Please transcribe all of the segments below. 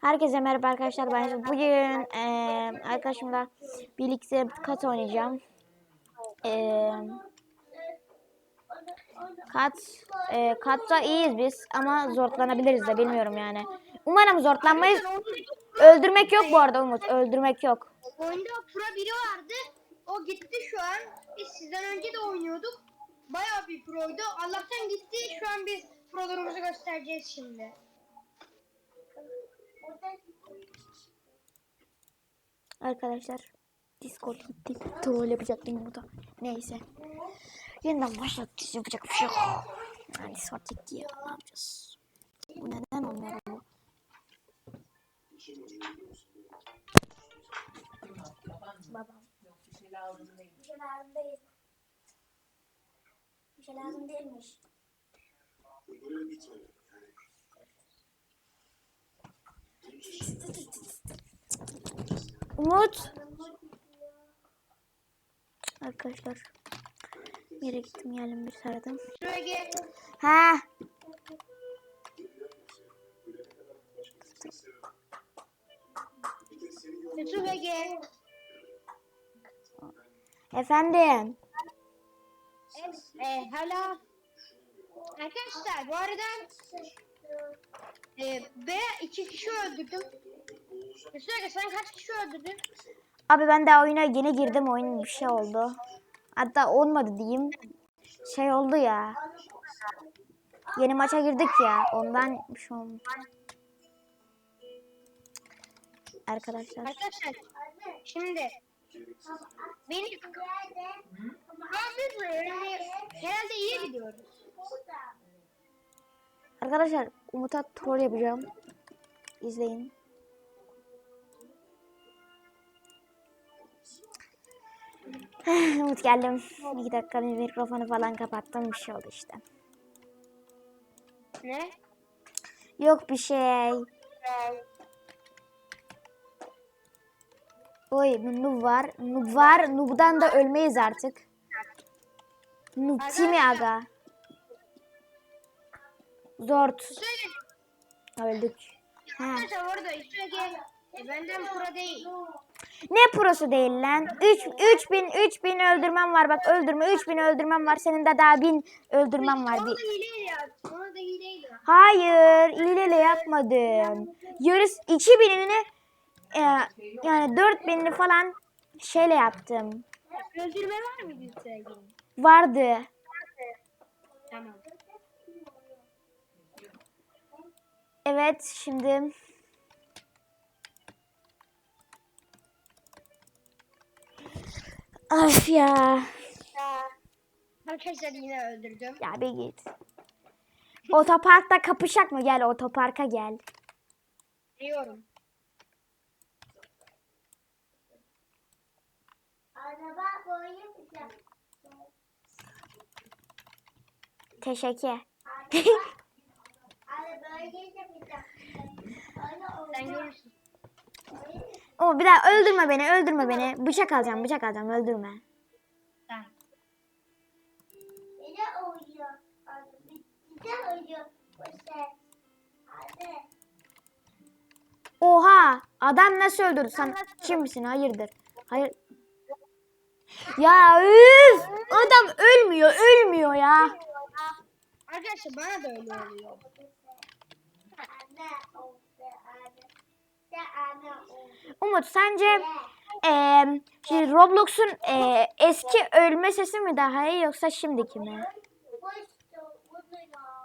Herkese merhaba arkadaşlar. Ben bugün eee arkadaşımla birlikte kat oynayacağım. Eee kat eee katta iyiyiz biz ama zorlanabiliriz de bilmiyorum yani. Umarım zorlanmayız. Öldürmek yok bu arada Umut. Öldürmek yok. Oyunda pro biri vardı. O gitti şu an. Biz sizden önce de oynuyorduk. Bayağı bir proydu. Allah'tan gitti. Şu an biz prolarımızı göstereceğiz şimdi. Arkadaşlar Discord gitti. Troll yapacaktım burada. Neyse. Yeniden başlatacağız. Yapacak bir şey yok. Yani Discord gitti ya. Ne yapacağız? Bu neden olmuyor bu? Babam. Bir şey lazım değil. Bir şey lazım değilmiş. Umut. Arkadaşlar. Yere gittim geldim bir saradım. Şuraya gel. Ha. Yusuf'a gel. Efendim. E, hala. Arkadaşlar bu arada e, ben iki kişi öldürdüm. Yusuf'a sen kaç kişi öldürdün? Abi ben daha oyuna yeni girdim. Oyun bir şey oldu. Hatta olmadı diyeyim. Şey oldu ya. Yeni maça girdik ya. Ondan bir şey olmuş. Arkadaşlar. Arkadaşlar şimdi beni Abi böyle herhalde iyi gidiyoruz. Arkadaşlar Umut'a troll yapacağım. İzleyin. Umut geldim. İki dakika bir mikrofonu falan kapattım. Bir şey oldu işte. Ne? Yok bir şey. Oy noob var. Noob var. Noob'dan da ölmeyiz artık. Noob mi aga? Zort. Öldük. Ha. Arkadaşlar orada üstüne gel. E, benden pro değil. Ne prosu değil lan? 3 3000 3000 öldürmem var bak öldürme 3000 öldürmem var. Senin de daha 1000 öldürmem var. Da hileyle. Hayır, hileyle yapmadım. Yarısı 2000'ini e, yani 4000'ini falan şeyle yaptım. Öldürme var mıydı sevgilim? Vardı. Tamam. Evet, şimdi Of ya. Arkadaşlar yine öldürdüm. Ya bir git. Otoparkta kapışak mı? Gel otoparka gel. Diyorum. Araba böyle yapacağım. Teşekkür. Araba böyle yapacağım. Öyle Sen görürsün. O bir daha öldürme beni, öldürme beni. Bıçak alacağım, bıçak alacağım, öldürme. Oha! Adam nasıl öldürdü? Sen kimsin? Hayırdır? Hayır. Ya üf! Adam ölmüyor, ölmüyor ya. Arkadaşlar bana da öyle oluyor. Umut sence eee şey Roblox'un eee, eski ölme sesi mi daha iyi yoksa şimdiki mi?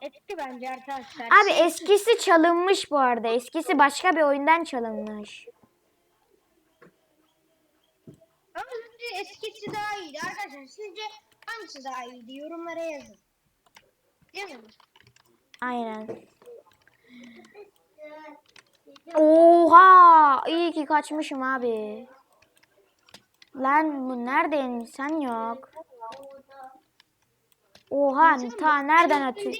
Eski bence arkadaşlar. Abi eskisi çalınmış bu arada. Eskisi başka bir oyundan çalınmış. Ama bence eskisi daha iyiydi arkadaşlar. Sizce hangisi daha iyiydi? Yorumlara yazın. Yazın. Aynen. Oha! İyi ki kaçmışım abi. Lan bu nerede insan yok? Oha ta nereden atıyor?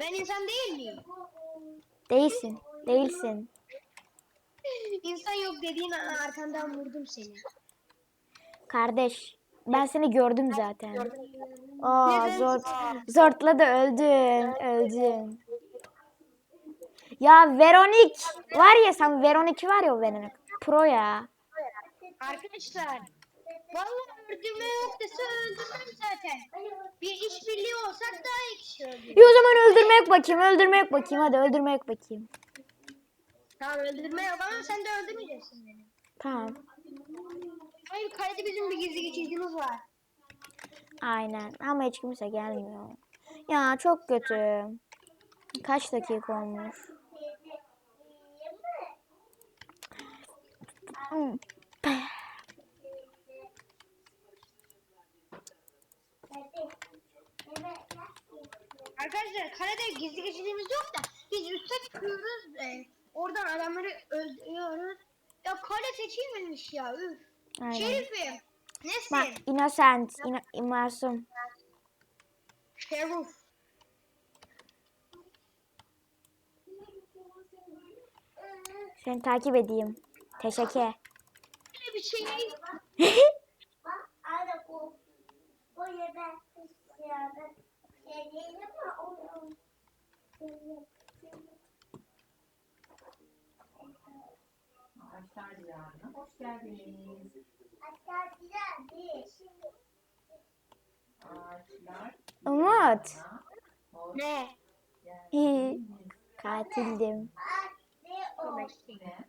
Ben insan değil miyim? Değilsin. Değilsin. İnsan yok dediğin an arkandan vurdum seni. Kardeş ben seni gördüm zaten. Aa zort. Zortla da öldün. Öldün. Ya Veronik var ya sen Veronik var ya o Veronik. Pro ya. Arkadaşlar. Vallahi öldürme yok dese öldürmem zaten. Bir işbirliği olsak daha iyi kişi öldürür. İyi o zaman öldürme yok bakayım. Öldürme yok bakayım. Hadi öldürme yok bakayım. Tamam öldürme yok ama sen de öldürmeyeceksin beni. Tamam. Hayır kalede bizim bir gizli geçicimiz var. Aynen. Ama hiç kimse gelmiyor. Ya çok kötü. Kaç dakika olmuş? Arkadaşlar kalede gizli geçicimiz yok da biz üste çıkıyoruz. E, oradan adamları öldürüyoruz. Ya kale seçilmemiş ya. Üf. Aynen. Şerifim. Nesin? Bak innocent. Ino masum. Şerif. Seni takip edeyim. Teşekkür. Böyle bir şey. Şey değil Diyarı'na hoş geldiniz. Ağaçlar Umut. Ne? Katildim.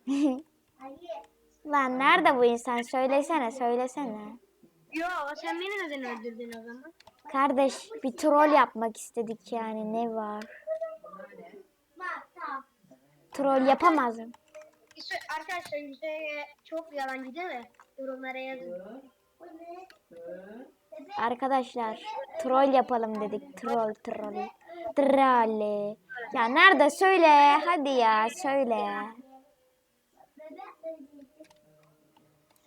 Ne. Lan nerede bu insan? Söylesene, söylesene. Yo sen beni neden öldürdün o zaman? Kardeş bir troll yapmak istedik yani ne var? Troll yapamazım. Arkadaşlar yüzeye çok yalancı değil mi? Yorumlara yazın. Arkadaşlar troll yapalım dedik. Troll troll. Troll. Ya nerede söyle hadi ya söyle.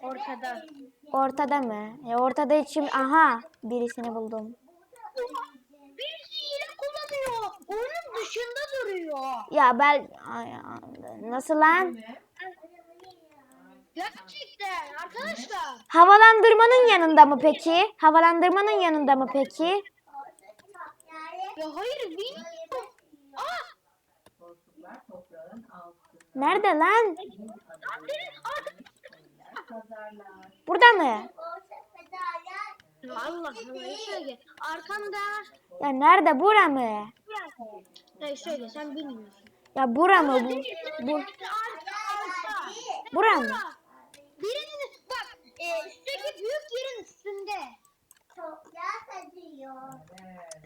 Ortada. Ortada mı? E, ortada içim aha birisini buldum. Birisi hile kullanıyor. Oyunun dışında duruyor. Ya ben ay, nasıl lan? Ne? Gerçekten arkadaşlar. Havalandırmanın yanında mı peki? Havalandırmanın yanında mı peki? Ya hayır bilmiyorum. Aa! Dostluklar toprağın altında. Nerede lan? Pazarlar. Burada mı? Allah Allah söyle. Arkanda. Ya nerede? Bura mı? Ne söyle sen bilmiyorsun. Ya bura mı? Bu, bu, bura mı? Birinin bak e, üstteki büyük yerin üstünde. çok yağ acıyor. Evet.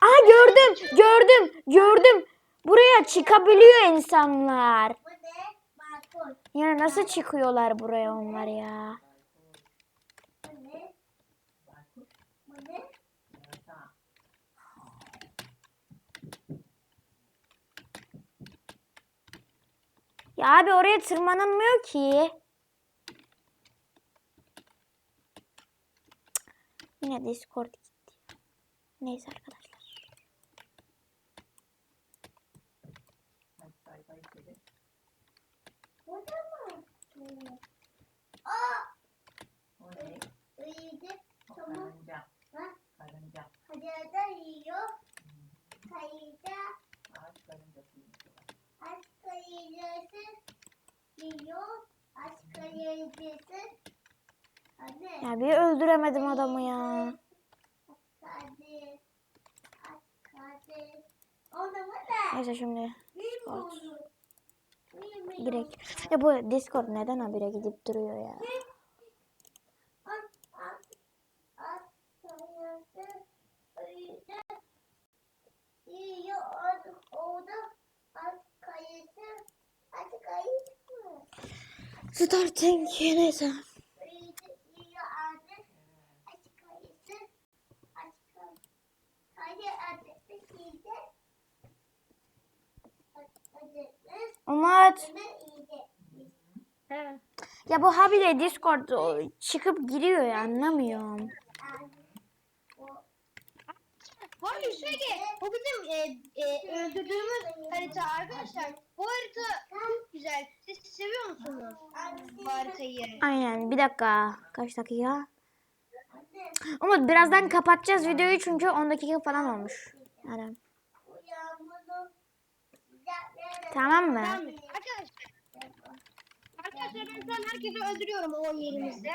Aa gördüm, gördüm, gördüm. Buraya çıkabiliyor insanlar. Ya nasıl çıkıyorlar buraya onlar ya? Ya abi oraya tırmanılmıyor ki. Yine Discord gitti. Neyse arkadaşlar. Hadi sayfayı çevir. Bu da mı? Bu. Aa! O ne? İyiydi. O Tamam. karınca. Ha? Karınca. Kayada yiyor. Kayada Ağaç karıncasıymış o. aç kayadası yiyor. Aç kayadası. Anne. Ya bir öldüremedim adamı ya. Neyse şimdi mi? girek. Ya bu Discord neden habire gidip duruyor ya? At, at, Umut. Ben yiyecek. He. Ya bu habire Discord o, çıkıp giriyor ya anlamıyorum. Var ya söyle. Bu bizim e, e, öldürdüğümüz harita arkadaşlar. Bu harita çok güzel. Siz seviyor musunuz bu haritayı? Aynen bir dakika. Kaç dakika? Umut birazdan kapatacağız videoyu çünkü 10 dakika falan olmuş. Yani. Tamam mı? Arkadaşlar. Arkadaşlar ben şu an herkesi öldürüyorum o yerimizde.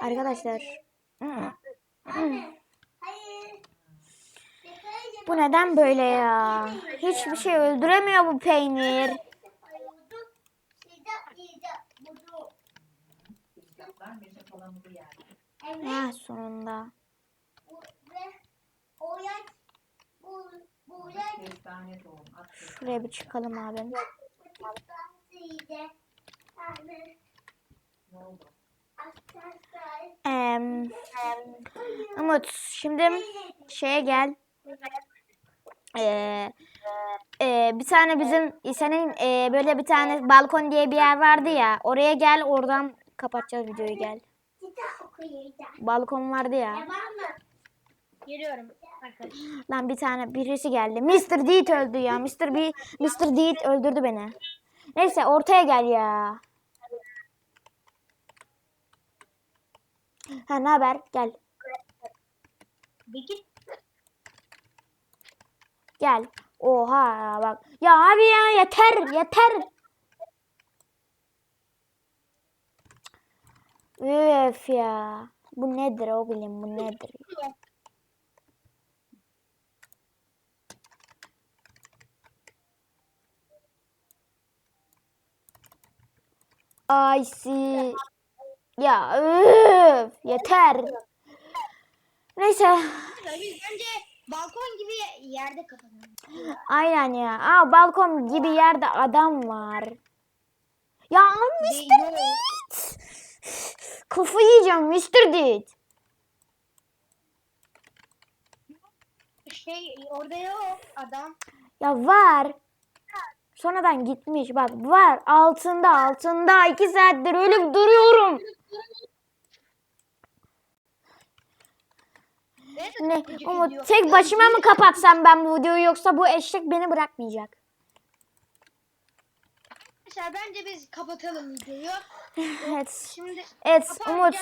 Arkadaşlar. Bu neden böyle ya? Hiçbir şey öldüremiyor bu peynir. Ha sonunda. Şuraya bir çıkalım abi. Ne oldu? Em, Umut şimdi şeye gel. Ee, e, bir tane bizim senin e, böyle bir tane balkon diye bir yer vardı ya. Oraya gel oradan kapatacağız videoyu gel. Balkon vardı ya. Geliyorum arkadaşlar. Lan bir tane birisi geldi. Mr. Deed öldü ya. Mr. B Mr. Deed öldürdü beni. Neyse ortaya gel ya. Ha ne haber? Gel. Gel. Oha bak. Ya abi ya yeter yeter. Üf ya. Bu nedir oğlum bu nedir? Ay si. Ya üf yeter. Neyse. Biz bence balkon gibi yerde kapatalım. Aynen ya. Aa balkon gibi yerde adam var. Ya Mr. Deed. Kafa yiyeceğim Mr. Deed. Şey orada yok adam. Ya var. Sonradan gitmiş. Bak var. Altında altında. iki saattir ölüp duruyorum. Ne? Umut tek başıma mı kapatsam ben bu videoyu yoksa bu eşek beni bırakmayacak. Arkadaşlar bence biz kapatalım videoyu. Evet. Şimdi Evet Umut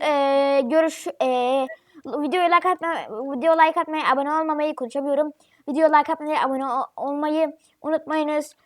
eee görüş eee videoya like atmayı, video like atmayı, abone olmamayı konuşamıyorum. Video like atmayı, abone ol- olmayı unutmayınız.